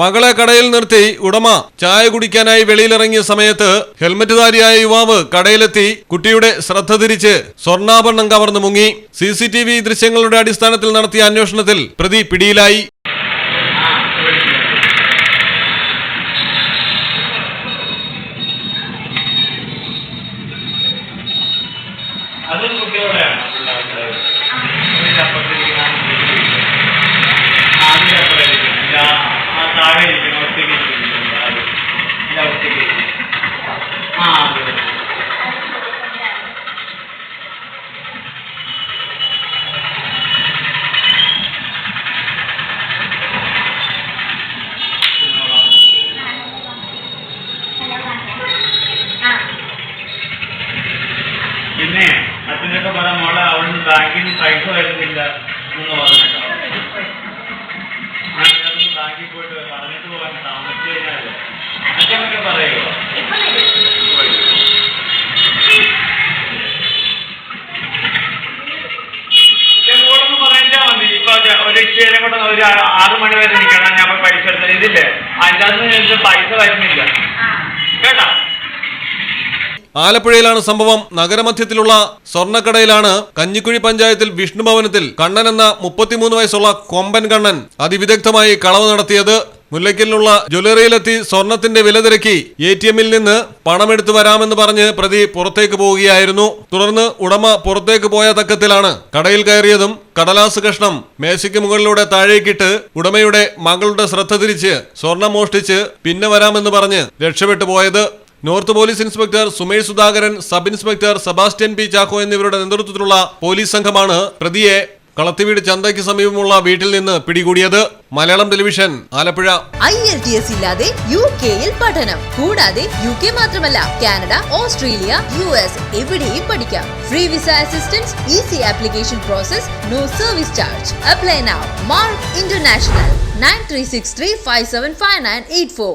മകളെ കടയിൽ നിർത്തി ഉടമ ചായ കുടിക്കാനായി വെളിയിലിറങ്ങിയ സമയത്ത് ഹെൽമറ്റുധാരിയായ യുവാവ് കടയിലെത്തി കുട്ടിയുടെ ശ്രദ്ധ തിരിച്ച് സ്വർണാഭരണം കവർന്നു മുങ്ങി. സി ദൃശ്യങ്ങളുടെ അടിസ്ഥാനത്തിൽ നടത്തിയ അന്വേഷണത്തിൽ പ്രതി പിടിയിലായി. അതും കുട്ടിയോടെയാണ്. ബാങ്കിൽ പൈസ വരുന്നില്ല എന്ന് പറഞ്ഞേക്കാം ബാങ്കിൽ പോയിട്ട് പറഞ്ഞിട്ട് പോകാൻ താമസിച്ചു കഴിഞ്ഞാൽ അച്ഛനൊക്കെ പറയുമോ ഒരു ഇച്ചേനെ കൂടെ ഒരു ആറ് മണി വരെ നിൽക്കണം ഞാൻ പൈസ എടുത്തത് ഇതില്ലേ? അതിന്റെ അകത്ത് പൈസ വരുന്നില്ല. കേട്ടോ? ആലപ്പുഴയിലാണ് സംഭവം. നഗരമധ്യത്തിലുള്ള സ്വർണക്കടയിലാണ് കഞ്ഞിക്കുഴി പഞ്ചായത്തിൽ വിഷ്ണുഭവനത്തിൽ കണ്ണൻ എന്ന മുപ്പത്തിമൂന്ന് വയസ്സുള്ള കൊമ്പൻ കണ്ണൻ അതിവിദഗ്ധമായി കളവ് നടത്തിയത്. മുല്ലയ്ക്കലിലുള്ള ജ്വല്ലറിയിലെത്തി സ്വർണത്തിന്റെ വില തിരക്കി എ ടി എമ്മിൽ നിന്ന് പണമെടുത്തു വരാമെന്ന് പറഞ്ഞ് പ്രതി പുറത്തേക്ക് പോവുകയായിരുന്നു. തുടർന്ന് ഉടമ പുറത്തേക്ക് പോയ തക്കത്തിലാണ് കടയിൽ കയറിയതും കടലാസ് കഷ്ണം മേശയ്ക്ക് മുകളിലൂടെ താഴേക്കിട്ട് ഉടമയുടെ മകളുടെ ശ്രദ്ധ തിരിച്ച് സ്വർണം മോഷ്ടിച്ച് പിന്നെ വരാമെന്ന് പറഞ്ഞ് രക്ഷപ്പെട്ടു പോയത്. North police inspector Sumesh Sudhakaran sub inspector Sebastian P Chacko എന്നിവരുടെ നേതൃത്വത്തിലുള്ള പോലീസ് സംഘമാണ് പ്രതിയെ കളത്തിവീട് ചന്തയ്ക്ക് സമീപമുള്ള വീട്ടിൽ നിന്ന് പിടികൂടിയത്. Malayalam television Alappuzha. I L T S ഇല്ലാതെ യു കെയിൽ പഠനം. കൂടാതെ യു കെ മാത്രമല്ല കാനഡ ഓസ്ട്രേലിയ യു എസ് എവിടെയും പഠിക്കാം. Free visa assistance easy application process no service charge apply now Mark International nine three six three five seven five nine eight four